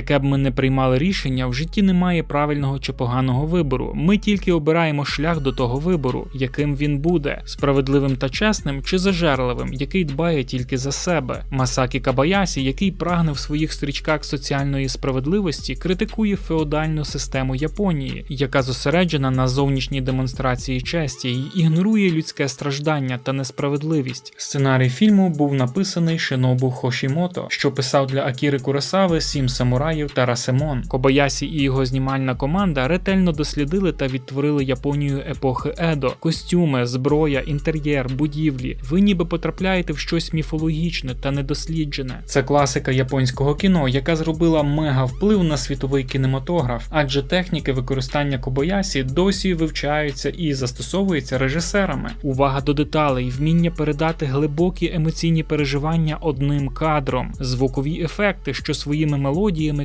Яке б ми не приймали рішення, в житті немає правильного чи поганого вибору. Ми тільки обираємо шлях до того вибору, яким він буде справедливим та чесним чи зажерливим, який дбає тільки за себе. Масакі Кабаясі, який прагне в своїх стрічках соціальної справедливості, критикує феодальну систему Японії, яка зосереджена на зовнішній демонстрації честі і ігнорує людське страждання та несправедливість. Сценарій фільму був написаний Шинобу Хошімото, що писав для Акіри Куросави Сім самураїв та Расемон. Кобаясі і його знімальна команда ретельно дослідили та відтворили Японію епохи Едо, костюми, зброя, інтер'єр, будівлі. Ви ніби потрапляєте в щось міфологічне та недосліджене. Це класика японського кіно, яка зробила мега вплив на світовий кінематограф, адже техніки використання Кобаясі досі вивчаються і застосовуються режисерами. Увага до деталей, вміння передати глибокі емоційні переживання одним кадром, звукові ефекти, що своїми мелодіями